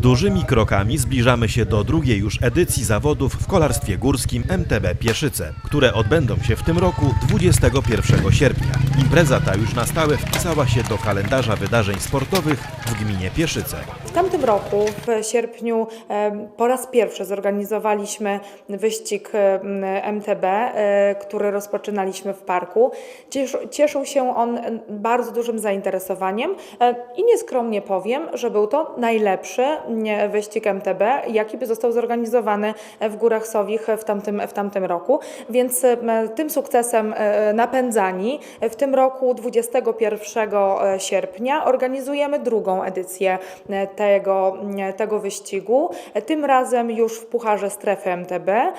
Dużymi krokami zbliżamy się do drugiej już edycji zawodów w kolarstwie górskim MTB Pieszyce, które odbędą się w tym roku 21 sierpnia. Impreza ta już na stałe wpisała się do kalendarza wydarzeń sportowych w gminie Pieszyce. Tamtym roku, w sierpniu, po raz pierwszy zorganizowaliśmy wyścig MTB, e, który rozpoczynaliśmy w parku. Ciesz- Cieszył się on bardzo dużym zainteresowaniem e, i nieskromnie powiem, że był to najlepszy wyścig MTB, jaki by został zorganizowany w Górach Sowich w tamtym, w tamtym roku. Więc tym sukcesem e, napędzani w tym roku 21 sierpnia organizujemy drugą edycję e, tego, e, tego wyścigu. Tym razem już w Pucharze Strefy MTB e,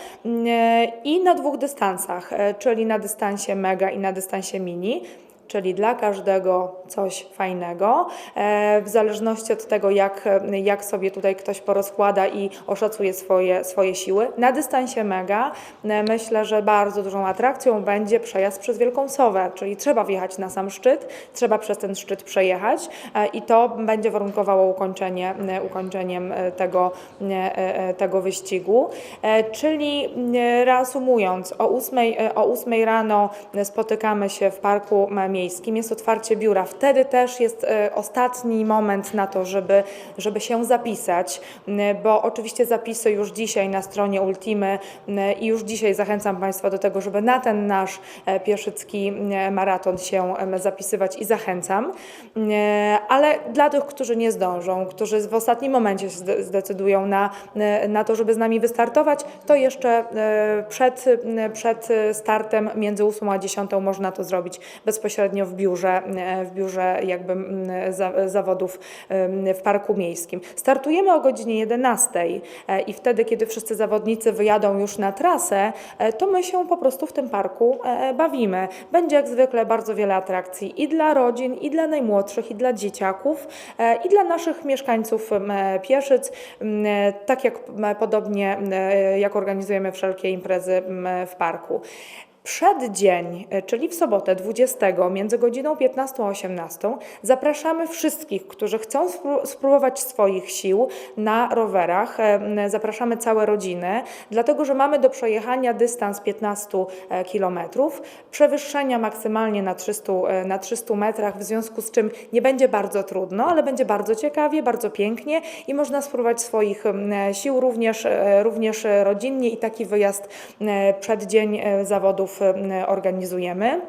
i na dwóch dystansach, e, czyli na dystansie mega i na dystansie mini. Czyli dla każdego coś fajnego, e, w zależności od tego, jak, jak sobie tutaj ktoś porozkłada i oszacuje swoje, swoje siły. Na dystansie mega e, myślę, że bardzo dużą atrakcją będzie przejazd przez Wielką Sowę, czyli trzeba wjechać na sam szczyt, trzeba przez ten szczyt przejechać e, i to będzie warunkowało ukończenie, ukończeniem tego, tego wyścigu. Czyli reasumując, o 8, o 8 rano spotykamy się w Parku Miejskim, jest otwarcie biura. Wtedy też jest e, ostatni moment na to, żeby, żeby się zapisać, bo oczywiście zapisy już dzisiaj na stronie Ultimy i już dzisiaj zachęcam Państwa do tego, żeby na ten nasz e, pieszycki m, maraton się zapisywać i zachęcam. Ale dla tych, którzy nie zdążą, którzy w ostatnim momencie zdecydują na, na to, żeby z nami wystartować, to jeszcze e, przed, przed startem między 8 a 10 można to zrobić bezpośrednio w biurze, e, w biurze jakby m, za, zawodów em, w Parku Miejskim. Startujemy o godzinie 11 e, i wtedy, kiedy wszyscy zawodnicy wyjadą już na trasę, e, to my się po prostu w tym parku e, bawimy. Będzie jak zwykle bardzo wiele atrakcji i dla rodzin, i dla najmłodszych, i dla dzieciaków, i dla naszych mieszkańców Pieszyc, tak jak podobnie jak organizujemy wszelkie imprezy w parku. Przeddzień, e, czyli w sobotę 20 między godziną 15 a 18 zapraszamy wszystkich, którzy chcą spró- spróbować swoich sił na rowerach. E, Zapraszamy całe rodziny, dlatego że mamy do przejechania dystans 15 km, przewyższenia maksymalnie na 300, e, na 300 metrach, w związku z czym nie będzie bardzo trudno, ale będzie bardzo ciekawie, bardzo pięknie i można spróbować swoich sił również, e, również e, rodzinnie i taki wyjazd e, przed dzień e, zawodów e, organizujemy.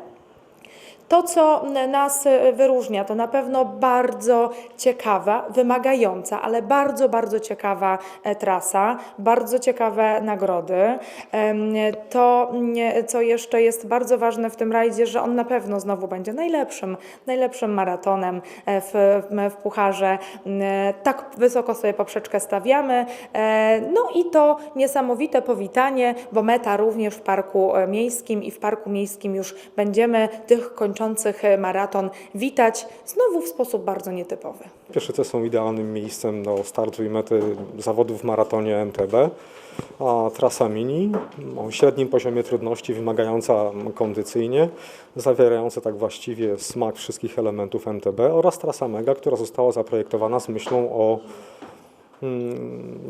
To, co nas e, wyróżnia, to na pewno bardzo ciekawa, wymagająca, ale bardzo, bardzo ciekawa e, trasa, bardzo ciekawe nagrody. To, co jeszcze jest bardzo ważne w tym rajdzie, że on na pewno znowu będzie najlepszym, najlepszym maratonem e, w, w Pucharze. Tak wysoko sobie poprzeczkę stawiamy. E, No i to niesamowite powitanie, bo meta również w Parku Miejskim i w Parku Miejskim już będziemy tych kończących maraton witać znowu w sposób bardzo nietypowy. Pieszyce są idealnym miejscem do startu i mety zawodów w maratonie MTB. A trasa mini o średnim poziomie trudności, wymagająca kondycyjnie, zawierająca tak właściwie smak wszystkich elementów MTB oraz trasa mega, która została zaprojektowana z myślą o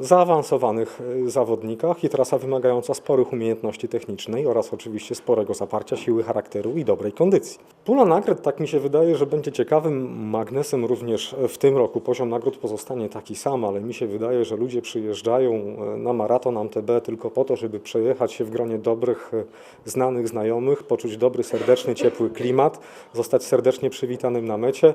zaawansowanych y, zawodnikach i trasa wymagająca sporych umiejętności technicznej oraz oczywiście sporego zaparcia siły charakteru i dobrej kondycji. Pula nagród, tak mi się wydaje, że będzie ciekawym magnesem również w tym roku. Poziom nagród pozostanie taki sam, ale mi się wydaje, że ludzie przyjeżdżają y, na maraton MTB tylko po to, żeby przejechać się w gronie dobrych, y, znanych znajomych, poczuć dobry, serdeczny, ciepły klimat, zostać serdecznie przywitanym na mecie.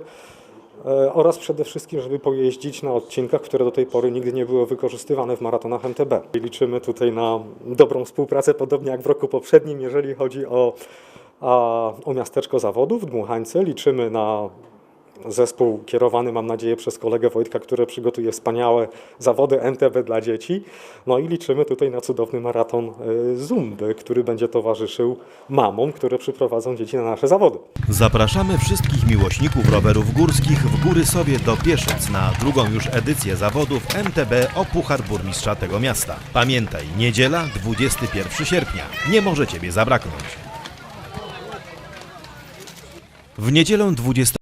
E, oraz przede wszystkim, żeby pojeździć na odcinkach, które do tej pory nigdy nie były wykorzystywane w maratonach MTB. Liczymy tutaj na dobrą współpracę, podobnie jak w roku poprzednim, jeżeli chodzi o, a, o miasteczko zawodów, Dmuchańce. Liczymy na zespół kierowany, mam nadzieję, przez kolegę Wojtka, który przygotuje wspaniałe zawody MTB dla dzieci. No i liczymy tutaj na cudowny maraton e, Zumby, który będzie towarzyszył mamom, które przyprowadzą dzieci na nasze zawody. Zapraszamy wszystkich miłośników rowerów górskich w Góry Sowie do Pieszyc na drugą już edycję zawodów MTB o Puchar Burmistrza tego miasta. Pamiętaj, niedziela 21 sierpnia. Nie może Ciebie zabraknąć. W niedzielę 20